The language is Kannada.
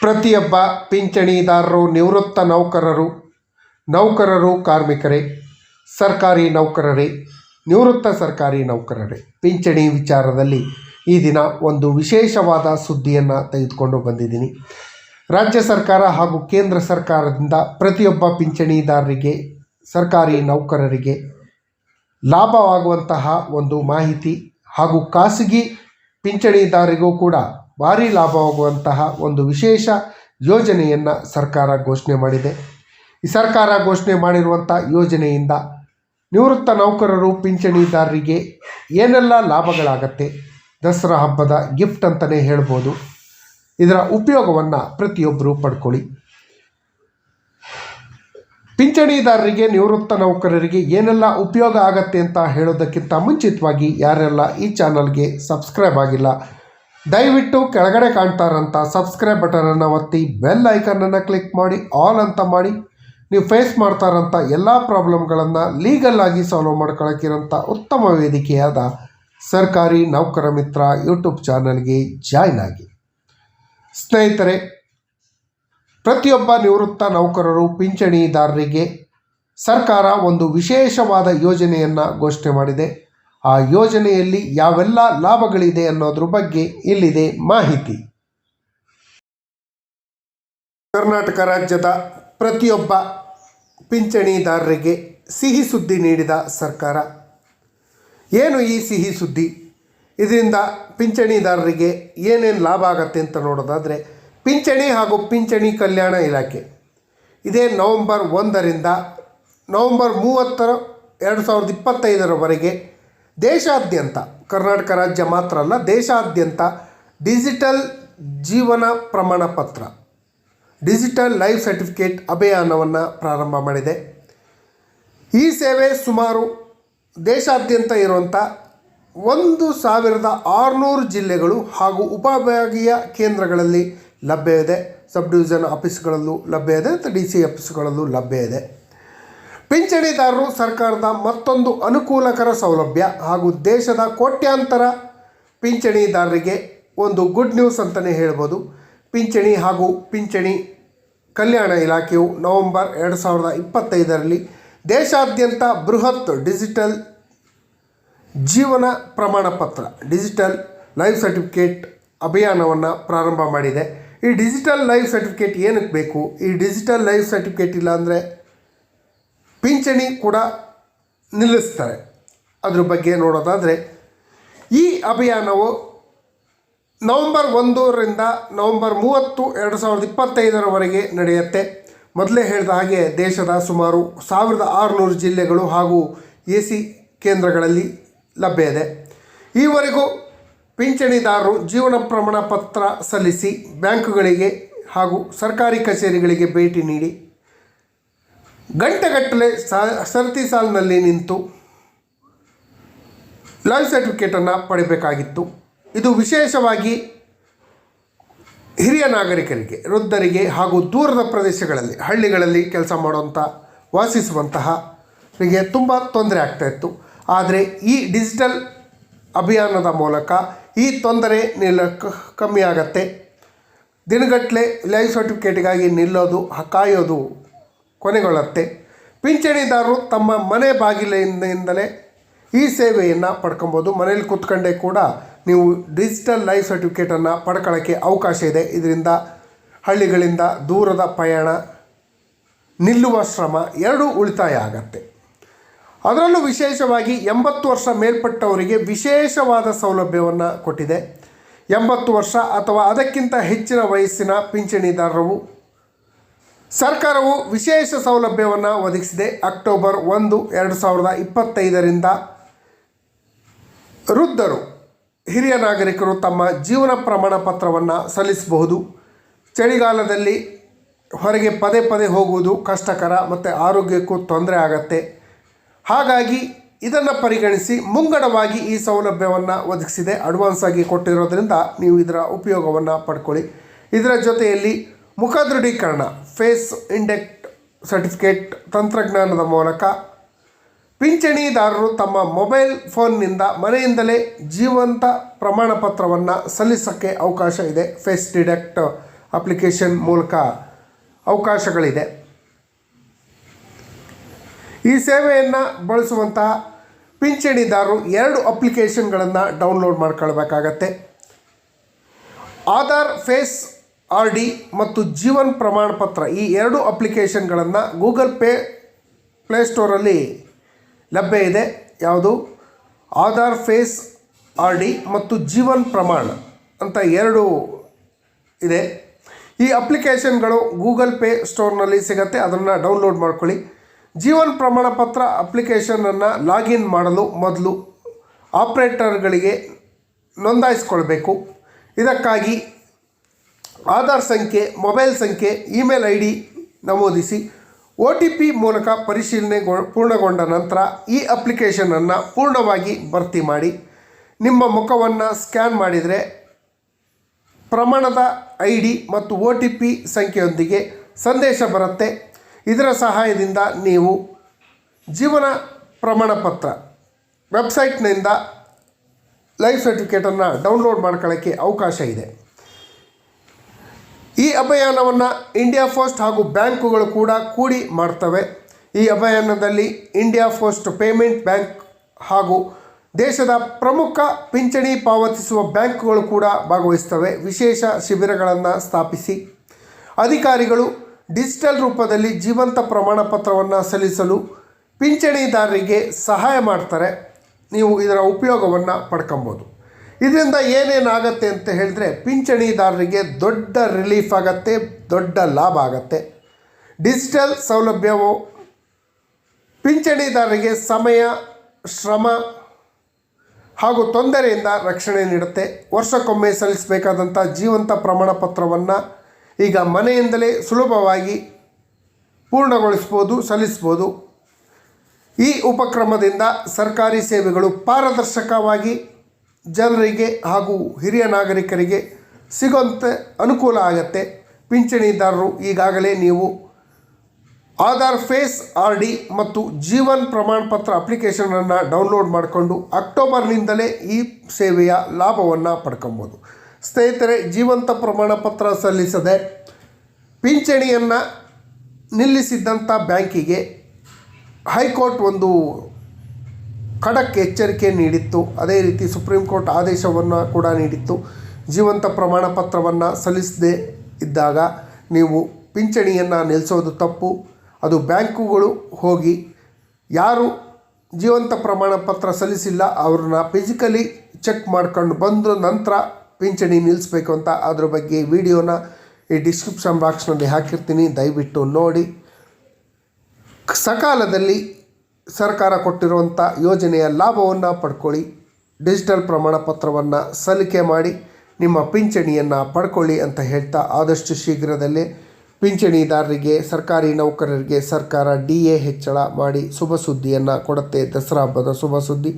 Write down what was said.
ಪ್ರತಿಯೊಬ್ಬ ಪಿಂಚಣಿದಾರರು, ನಿವೃತ್ತ ನೌಕರರು ನೌಕರರು ಕಾರ್ಮಿಕರೇ, ಸರ್ಕಾರಿ ನೌಕರರೇ, ನಿವೃತ್ತ ಸರ್ಕಾರಿ ನೌಕರರೇ. ಪಿಂಚಣಿ ವಿಚಾರದಲ್ಲಿ ಈ ದಿನ ಒಂದು ವಿಶೇಷವಾದ ಸುದ್ದಿಯನ್ನು ತೆಗೆದುಕೊಂಡು ಬಂದಿದ್ದೀನಿ. ರಾಜ್ಯ ಸರ್ಕಾರ ಹಾಗೂ ಕೇಂದ್ರ ಸರ್ಕಾರದಿಂದ ಪ್ರತಿಯೊಬ್ಬ ಪಿಂಚಣಿದಾರರಿಗೆ, ಸರ್ಕಾರಿ ನೌಕರರಿಗೆ ಲಾಭವಾಗುವಂತಹ ಒಂದು ಮಾಹಿತಿ ಹಾಗೂ ಖಾಸಗಿ ಪಿಂಚಣಿದಾರರಿಗೂ ಕೂಡ ಭಾರಿ ಲಾಭವಾಗುವಂತಹ ಒಂದು ವಿಶೇಷ ಯೋಜನೆಯನ್ನು ಸರ್ಕಾರ ಘೋಷಣೆ ಮಾಡಿದೆ. ಈ ಸರ್ಕಾರ ಘೋಷಣೆ ಮಾಡಿರುವಂಥ ಯೋಜನೆಯಿಂದ ನಿವೃತ್ತ ನೌಕರರು, ಪಿಂಚಣಿದಾರರಿಗೆ ಏನೆಲ್ಲ ಲಾಭಗಳಾಗತ್ತೆ, ದಸರಾ ಹಬ್ಬದ ಗಿಫ್ಟ್ ಅಂತಲೇ ಹೇಳ್ಬೋದು. ಇದರ ಉಪಯೋಗವನ್ನು ಪ್ರತಿಯೊಬ್ಬರು ಪಡ್ಕೊಳ್ಳಿ. ಪಿಂಚಣಿದಾರರಿಗೆ, ನಿವೃತ್ತ ನೌಕರರಿಗೆ ಏನೆಲ್ಲ ಉಪಯೋಗ ಆಗತ್ತೆ ಅಂತ ಹೇಳೋದಕ್ಕಿಂತ ಮುಂಚಿತವಾಗಿ ಯಾರೆಲ್ಲ ಈ ಚಾನಲ್ಗೆ ಸಬ್ಸ್ಕ್ರೈಬ್ ಆಗಿಲ್ಲ ದಯವಿಟ್ಟು ಕೆಳಗಡೆ ಕಾಣ್ತಾರಂಥ ಸಬ್ಸ್ಕ್ರೈಬ್ ಬಟನನ್ನು ಒತ್ತಿ ಬೆಲ್ ಐಕನನ್ನು ಕ್ಲಿಕ್ ಮಾಡಿ ಆಲ್ ಅಂತ ಮಾಡಿ. ನೀವು ಫೇಸ್ ಮಾಡ್ತಾರಂಥ ಎಲ್ಲ ಪ್ರಾಬ್ಲಮ್ಗಳನ್ನು ಲೀಗಲ್ ಆಗಿ ಸಾಲ್ವ್ ಮಾಡ್ಕೊಳ್ಳೋಕ್ಕಿರೋಂಥ ಉತ್ತಮ ವೇದಿಕೆಯಾದ ಸರ್ಕಾರಿ ನೌಕರ ಮಿತ್ರ ಯೂಟ್ಯೂಬ್ ಚಾನಲ್ಗೆ ಜಾಯ್ನ್ ಆಗಿ. ಸ್ನೇಹಿತರೆ, ಪ್ರತಿಯೊಬ್ಬ ನಿವೃತ್ತ ನೌಕರರು, ಪಿಂಚಣಿದಾರರಿಗೆ ಸರ್ಕಾರ ಒಂದು ವಿಶೇಷವಾದ ಯೋಜನೆಯನ್ನು ಘೋಷಣೆ ಮಾಡಿದೆ. ಆ ಯೋಜನೆಯಲ್ಲಿ ಯಾವೆಲ್ಲ ಲಾಭಗಳಿದೆ ಅನ್ನೋದ್ರ ಬಗ್ಗೆ ಇಲ್ಲಿದೆ ಮಾಹಿತಿ. ಕರ್ನಾಟಕ ರಾಜ್ಯದ ಪ್ರತಿಯೊಬ್ಬ ಪಿಂಚಣಿದಾರರಿಗೆ ಸಿಹಿ ಸುದ್ದಿ ನೀಡಿದ ಸರ್ಕಾರ. ಏನು ಈ ಸಿಹಿ ಸುದ್ದಿ? ಇದರಿಂದ ಪಿಂಚಣಿದಾರರಿಗೆ ಏನೇನು ಲಾಭ ಆಗತ್ತೆ ಅಂತ ನೋಡೋದಾದರೆ, ಪಿಂಚಣಿ ಹಾಗೂ ಪಿಂಚಣಿ ಕಲ್ಯಾಣ ಇಲಾಖೆ. ಇದೇ ನವಂಬರ್ ಒಂದರಿಂದ ನವಂಬರ್ ಮೂವತ್ತರ, ಎರಡು ಸಾವಿರದ ಇಪ್ಪತ್ತೈದರವರೆಗೆ ದೇಶಾದ್ಯಂತ, ಕರ್ನಾಟಕ ರಾಜ್ಯ ಮಾತ್ರ ಅಲ್ಲ, ದೇಶಾದ್ಯಂತ ಡಿಜಿಟಲ್ ಜೀವನ ಪ್ರಮಾಣ ಪತ್ರ, ಡಿಜಿಟಲ್ ಲೈಫ್ ಸರ್ಟಿಫಿಕೇಟ್ ಅಭಿಯಾನವನ್ನು ಪ್ರಾರಂಭ ಮಾಡಿದೆ. ಈ ಸೇವೆ ಸುಮಾರು ದೇಶಾದ್ಯಂತ ಇರುವಂಥ ಒಂದು ಸಾವಿರದ ಆರುನೂರು ಜಿಲ್ಲೆಗಳು ಹಾಗೂ ಉಪವಿಭಾಗೀಯ ಕೇಂದ್ರಗಳಲ್ಲಿ ಲಭ್ಯವಿದೆ ಸಬ್ ಡಿವಿಷನ್ ಆಫೀಸ್ಗಳಲ್ಲೂ ಲಭ್ಯ ಇದೆ, ಮತ್ತು ಡಿ ಸಿ ಆಫೀಸ್ಗಳಲ್ಲೂ ಲಭ್ಯ ಇದೆ. ಪಿಂಚಣಿದಾರರು ಸರ್ಕಾರದ ಮತ್ತೊಂದು ಅನುಕೂಲಕರ ಸೌಲಭ್ಯ ಹಾಗೂ ದೇಶದ ಕೋಟ್ಯಾಂತರ ಪಿಂಚಣಿದಾರರಿಗೆ ಒಂದು ಗುಡ್ ನ್ಯೂಸ್ ಅಂತಲೇ ಹೇಳ್ಬೋದು. ಪಿಂಚಣಿ ಹಾಗೂ ಪಿಂಚಣಿ ಕಲ್ಯಾಣ ಇಲಾಖೆಯು ನವೆಂಬರ್ ಎರಡು ಸಾವಿರದ ಇಪ್ಪತ್ತೈದರಲ್ಲಿ ದೇಶಾದ್ಯಂತ ಬೃಹತ್ ಡಿಜಿಟಲ್ ಜೀವನ ಪ್ರಮಾಣ ಪತ್ರ, ಡಿಜಿಟಲ್ ಲೈಫ್ ಸರ್ಟಿಫಿಕೇಟ್ ಅಭಿಯಾನವನ್ನು ಪ್ರಾರಂಭ ಮಾಡಿದೆ. ಈ ಡಿಜಿಟಲ್ ಲೈಫ್ ಸರ್ಟಿಫಿಕೇಟ್ ಏನಕ್ಕೆ ಬೇಕು? ಈ ಡಿಜಿಟಲ್ ಲೈಫ್ ಸರ್ಟಿಫಿಕೇಟ್ ಇಲ್ಲ ಅಂದರೆ ಪಿಂಚಣಿ ಕೂಡ ನಿಲ್ಲಿಸ್ತಾರೆ. ಅದ್ರ ಬಗ್ಗೆ ನೋಡೋದಾದರೆ, ಈ ಅಭಿಯಾನವು ನವಂಬರ್ ಒಂದರಿಂದ ನವಂಬರ್ ಮೂವತ್ತು ಎರಡು ಸಾವಿರದ ಇಪ್ಪತ್ತೈದರವರೆಗೆ ನಡೆಯುತ್ತೆ. ಮೊದಲೇ ಹೇಳಿದ ಹಾಗೆ ದೇಶದ ಸುಮಾರು ಸಾವಿರದ ಆರುನೂರು ಜಿಲ್ಲೆಗಳು ಹಾಗೂ ಎ ಸಿ ಕೇಂದ್ರಗಳಲ್ಲಿ ಲಭ್ಯ ಇದೆ. ಈವರೆಗೂ ಪಿಂಚಣಿದಾರರು ಜೀವನ ಪ್ರಮಾಣ ಪತ್ರ ಸಲ್ಲಿಸಿ ಬ್ಯಾಂಕುಗಳಿಗೆ ಹಾಗೂ ಸರ್ಕಾರಿ ಕಚೇರಿಗಳಿಗೆ ಭೇಟಿ ನೀಡಿ ಗಂಟೆಗಟ್ಟಲೆ ಸಾ ಸರತಿ ಸಾಲಿನಲ್ಲಿ ನಿಂತು ಲೈಫ್ ಸರ್ಟಿಫಿಕೇಟನ್ನು ಪಡಿಬೇಕಾಗಿತ್ತು. ಇದು ವಿಶೇಷವಾಗಿ ಹಿರಿಯ ನಾಗರಿಕರಿಗೆ, ವೃದ್ಧರಿಗೆ ಹಾಗೂ ದೂರದ ಪ್ರದೇಶಗಳಲ್ಲಿ, ಹಳ್ಳಿಗಳಲ್ಲಿ ಕೆಲಸ ಮಾಡುವಂಥ ವಾಸಿಸುವಂತಹ ರಿಗೆ ತುಂಬ ತೊಂದರೆ ಆಗ್ತಾಯಿತ್ತು ಆದರೆ ಈ ಡಿಜಿಟಲ್ ಅಭಿಯಾನದ ಮೂಲಕ ಈ ತೊಂದರೆ ನಿಲ್ಲ ಕಮ್ಮಿ ಆಗತ್ತೆ. ದಿನಗಟ್ಟಲೆ ಲೈಫ್ ಸರ್ಟಿಫಿಕೇಟ್ಗಾಗಿ ನಿಲ್ಲೋದು ಕಾಯೋದು ಕೊನೆಗೊಳ್ಳುತ್ತೆ. ಪಿಂಚಣಿದಾರರು ತಮ್ಮ ಮನೆ ಬಾಗಿಲಿನಿಂದಲೇ ಈ ಸೇವೆಯನ್ನು ಪಡ್ಕೊಬೋದು. ಮನೇಲಿ ಕೂತ್ಕೊಂಡೇ ಕೂಡ ನೀವು ಡಿಜಿಟಲ್ ಲೈಫ್ ಸರ್ಟಿಫಿಕೇಟನ್ನು ಪಡ್ಕೊಳ್ಳೋಕ್ಕೆ ಅವಕಾಶ ಇದೆ. ಇದರಿಂದ ಹಳ್ಳಿಗಳಿಂದ ದೂರದ ಪ್ರಯಾಣ, ನಿಲ್ಲುವ ಶ್ರಮ ಎರಡೂ ಉಳಿತಾಯ ಆಗತ್ತೆ. ಅದರಲ್ಲೂ ವಿಶೇಷವಾಗಿ ಎಂಬತ್ತು ವರ್ಷ ಮೇಲ್ಪಟ್ಟವರಿಗೆ ವಿಶೇಷವಾದ ಸೌಲಭ್ಯವನ್ನು ಕೊಟ್ಟಿದೆ. ಎಂಬತ್ತು ವರ್ಷ ಅಥವಾ ಅದಕ್ಕಿಂತ ಹೆಚ್ಚಿನ ವಯಸ್ಸಿನ ಪಿಂಚಣಿದಾರರು ಸರ್ಕಾರವು ವಿಶೇಷ ಸೌಲಭ್ಯವನ್ನು ಒದಗಿಸಿದೆ. ಅಕ್ಟೋಬರ್ ಒಂದು, ಎರಡು ಸಾವಿರದ ಇಪ್ಪತ್ತೈದರಿಂದ ವೃದ್ಧರು, ಹಿರಿಯ ನಾಗರಿಕರು ತಮ್ಮ ಜೀವನ ಪ್ರಮಾಣ ಪತ್ರವನ್ನು ಸಲ್ಲಿಸಬಹುದು. ಚಳಿಗಾಲದಲ್ಲಿ ಹೊರಗೆ ಪದೇ ಪದೇ ಹೋಗುವುದು ಕಷ್ಟಕರ ಮತ್ತು ಆರೋಗ್ಯಕ್ಕೂ ತೊಂದರೆ ಆಗತ್ತೆ. ಹಾಗಾಗಿ ಇದನ್ನು ಪರಿಗಣಿಸಿ ಮುಂಗಡವಾಗಿ ಈ ಸೌಲಭ್ಯವನ್ನು ಒದಗಿಸಿದೆ. ಅಡ್ವಾನ್ಸ್ ಆಗಿ ಕೊಟ್ಟಿರೋದ್ರಿಂದ ನೀವು ಇದರ ಉಪಯೋಗವನ್ನು ಪಡ್ಕೊಳ್ಳಿ. ಇದರ ಜೊತೆಯಲ್ಲಿ ಮುಖ ದೃಢೀಕರಣ ಫೇಸ್ ಇಂಡೆಕ್ಟ್ ಸರ್ಟಿಫಿಕೇಟ್ ತಂತ್ರಜ್ಞಾನದ ಮೂಲಕ ಪಿಂಚಣಿದಾರರು ತಮ್ಮ ಮೊಬೈಲ್ ಫೋನ್ನಿಂದ ಮನೆಯಿಂದಲೇ ಜೀವಂತ ಪ್ರಮಾಣಪತ್ರವನ್ನು ಸಲ್ಲಿಸೋಕ್ಕೆ ಅವಕಾಶ ಇದೆ. ಫೇಸ್ ಡಿಡೆಕ್ಟ್ ಅಪ್ಲಿಕೇಶನ್ ಮೂಲಕ ಅವಕಾಶಗಳಿದೆ. ಈ ಸೇವೆಯನ್ನು ಬಳಸುವಂತಹ ಪಿಂಚಣಿದಾರರು ಎರಡು ಅಪ್ಲಿಕೇಶನ್ಗಳನ್ನು ಡೌನ್ಲೋಡ್ ಮಾಡ್ಕೊಳ್ಬೇಕಾಗತ್ತೆ. ಆಧಾರ್, ಫೇಸ್ ಆರ್ ಡಿ ಮತ್ತು ಜೀವನ್ ಪ್ರಮಾಣ ಪತ್ರ ಈ ಎರಡು ಅಪ್ಲಿಕೇಶನ್ಗಳನ್ನು ಗೂಗಲ್ ಪೇ ಪ್ಲೇಸ್ಟೋರಲ್ಲಿ ಲಭ್ಯ ಇದೆ. ಯಾವುದು? ಆಧಾರ್ ಫೇಸ್ ಆರ್ ಡಿ ಮತ್ತು ಜೀವನ್ ಪ್ರಮಾಣ ಅಂತ ಎರಡು ಇದೆ. ಈ ಅಪ್ಲಿಕೇಶನ್ಗಳು ಗೂಗಲ್ ಪೇ ಸ್ಟೋರ್ನಲ್ಲಿ ಸಿಗುತ್ತೆ. ಅದನ್ನು ಡೌನ್ಲೋಡ್ ಮಾಡ್ಕೊಳ್ಳಿ. ಜೀವನ್ ಪ್ರಮಾಣ ಪತ್ರ ಅಪ್ಲಿಕೇಶನನ್ನು ಲಾಗಿನ್ ಮಾಡಲು ಮೊದಲು ಆಪ್ರೇಟರ್ಗಳಿಗೆ ನೋಂದಾಯಿಸ್ಕೊಳ್ಬೇಕು. ಇದಕ್ಕಾಗಿ ಆಧಾರ್ ಸಂಖ್ಯೆ, ಮೊಬೈಲ್ ಸಂಖ್ಯೆ, ಇಮೇಲ್ ಐ ಡಿ ನಮೂದಿಸಿ ಒ ಟಿ ಪಿ ಮೂಲಕ ಪರಿಶೀಲನೆ ಪೂರ್ಣಗೊಂಡ ನಂತರ ಈ ಅಪ್ಲಿಕೇಶನನ್ನು ಪೂರ್ಣವಾಗಿ ಭರ್ತಿ ಮಾಡಿ, ನಿಮ್ಮ ಮುಖವನ್ನು ಸ್ಕ್ಯಾನ್ ಮಾಡಿದರೆ ಪ್ರಮಾಣದ ಐ ಡಿ ಮತ್ತು ಒ ಟಿ ಪಿ ಸಂಖ್ಯೆಯೊಂದಿಗೆ ಸಂದೇಶ ಬರುತ್ತೆ. ಇದರ ಸಹಾಯದಿಂದ ನೀವು ಜೀವನ ಪ್ರಮಾಣಪತ್ರ, ವೆಬ್ಸೈಟ್ನಿಂದ ಲೈಫ್ ಸರ್ಟಿಫಿಕೇಟನ್ನು ಡೌನ್ಲೋಡ್ ಮಾಡ್ಕೊಳ್ಳೋಕ್ಕೆ ಅವಕಾಶ ಇದೆ. ಈ ಅಭಿಯಾನವನ್ನು ಇಂಡಿಯಾ ಫೋಸ್ಟ್ ಹಾಗೂ ಬ್ಯಾಂಕುಗಳು ಕೂಡ ಕೂಡಿ ಮಾಡ್ತವೆ. ಈ ಅಭಿಯಾನದಲ್ಲಿ ಇಂಡಿಯಾ ಫೋಸ್ಟ್ ಪೇಮೆಂಟ್ ಬ್ಯಾಂಕ್ ಹಾಗೂ ದೇಶದ ಪ್ರಮುಖ ಪಿಂಚಣಿ ಪಾವತಿಸುವ ಬ್ಯಾಂಕುಗಳು ಕೂಡ ಭಾಗವಹಿಸ್ತವೆ. ವಿಶೇಷ ಶಿಬಿರಗಳನ್ನು ಸ್ಥಾಪಿಸಿ. ಅಧಿಕಾರಿಗಳು ಡಿಜಿಟಲ್ ರೂಪದಲ್ಲಿ ಜೀವಂತ ಪ್ರಮಾಣ ಪತ್ರವನ್ನು ಸಲ್ಲಿಸಲು ಪಿಂಚಣಿದಾರರಿಗೆ ಸಹಾಯ ಮಾಡ್ತಾರೆ. ನೀವು ಇದರ ಉಪಯೋಗವನ್ನು ಪಡ್ಕೊಬೋದು. ಇದರಿಂದ ಏನೇನಾಗತ್ತೆ ಅಂತ ಹೇಳಿದ್ರೆ ಪಿಂಚಣಿದಾರರಿಗೆ ದೊಡ್ಡ ರಿಲೀಫ್ ಆಗತ್ತೆ, ದೊಡ್ಡ ಲಾಭ ಆಗತ್ತೆ. ಡಿಜಿಟಲ್ ಸೌಲಭ್ಯವು ಪಿಂಚಣಿದಾರರಿಗೆ ಸಮಯ, ಶ್ರಮ ಹಾಗೂ ತೊಂದರೆಯಿಂದ ರಕ್ಷಣೆ ನೀಡುತ್ತೆ. ವರ್ಷಕ್ಕೊಮ್ಮೆ ಸಲ್ಲಿಸಬೇಕಾದಂಥ ಜೀವಂತ ಪ್ರಮಾಣ ಪತ್ರವನ್ನು ಈಗ ಮನೆಯಿಂದಲೇ ಸುಲಭವಾಗಿ ಪೂರ್ಣಗೊಳಿಸ್ಬೋದು, ಸಲ್ಲಿಸ್ಬೋದು. ಈ ಉಪಕ್ರಮದಿಂದ ಸರ್ಕಾರಿ ಸೇವೆಗಳು ಪಾರದರ್ಶಕವಾಗಿ ಜನರಿಗೆ ಹಾಗೂ ಹಿರಿಯ ನಾಗರಿಕರಿಗೆ ಸಿಗುವಂತೆ ಅನುಕೂಲ ಆಗತ್ತೆ. ಪಿಂಚಣಿದಾರರು ಈಗಾಗಲೇ ನೀವು ಆಧಾರ್ ಫೇಸ್, ಆರ್ ಡಿ ಮತ್ತು ಜೀವನ್ ಪ್ರಮಾಣ ಪತ್ರ ಅಪ್ಲಿಕೇಶನನ್ನು ಡೌನ್ಲೋಡ್ ಮಾಡಿಕೊಂಡು ಅಕ್ಟೋಬರ್ನಿಂದಲೇ ಈ ಸೇವೆಯ ಲಾಭವನ್ನು ಪಡ್ಕೊಬೋದು. ಸ್ನೇಹಿತರೆ, ಜೀವಂತ ಪ್ರಮಾಣ ಪತ್ರ ಸಲ್ಲಿಸದೆ ಪಿಂಚಣಿಯನ್ನು ನಿಲ್ಲಿಸಿದ್ದಂಥ ಬ್ಯಾಂಕಿಗೆ ಹೈಕೋರ್ಟ್ ಒಂದು ಖಡಕ್ ಎಚ್ಚರಿಕೆ ನೀಡಿತ್ತು. ಅದೇ ರೀತಿ ಸುಪ್ರೀಂ ಕೋರ್ಟ್ ಆದೇಶವನ್ನು ಕೂಡ ನೀಡಿತ್ತು. ಜೀವಂತ ಪ್ರಮಾಣ ಪತ್ರವನ್ನು ಸಲ್ಲಿಸದೇ ಇದ್ದಾಗ ನೀವು ಪಿಂಚಣಿಯನ್ನು ನಿಲ್ಲಿಸೋದು ತಪ್ಪು. ಅದು ಬ್ಯಾಂಕುಗಳು ಹೋಗಿ ಯಾರು ಜೀವಂತ ಪ್ರಮಾಣ ಪತ್ರ ಸಲ್ಲಿಸಿಲ್ಲ ಅವ್ರನ್ನ ಫಿಸಿಕಲಿ ಚೆಕ್ ಮಾಡ್ಕೊಂಡು ಬಂದ ನಂತರ ಪಿಂಚಣಿ ನಿಲ್ಲಿಸ್ಬೇಕು ಅಂತ ಅದ್ರ ಬಗ್ಗೆ ವಿಡಿಯೋನ ಈ ಡಿಸ್ಕ್ರಿಪ್ಷನ್ ಬಾಕ್ಸ್ನಲ್ಲಿ ಹಾಕಿರ್ತೀನಿ. ದಯವಿಟ್ಟು ನೋಡಿ. ಸಕಾಲದಲ್ಲಿ ಸರ್ಕಾರ ಕೊಟ್ಟಿರುವಂಥ ಯೋಜನೆಯ ಲಾಭವನ್ನು ಪಡ್ಕೊಳ್ಳಿ, ಡಿಜಿಟಲ್ ಪ್ರಮಾಣ ಪತ್ರವನ್ನು ಸಲ್ಲಿಕೆ ಮಾಡಿ, ನಿಮ್ಮ ಪಿಂಚಣಿಯನ್ನು ಪಡ್ಕೊಳ್ಳಿ ಅಂತ ಹೇಳ್ತಾ ಆದಷ್ಟು ಶೀಘ್ರದಲ್ಲೇ ಪಿಂಚಣಿದಾರರಿಗೆ, ಸರ್ಕಾರಿ ನೌಕರರಿಗೆ ಸರ್ಕಾರ ಡಿ ಎ ಹೆಚ್ಚಳ ಮಾಡಿ ಶುಭ ಸುದ್ದಿಯನ್ನು ಕೊಡುತ್ತೆ. ದಸರಾ ಹಬ್ಬದ ಶುಭ ಸುದ್ದಿ.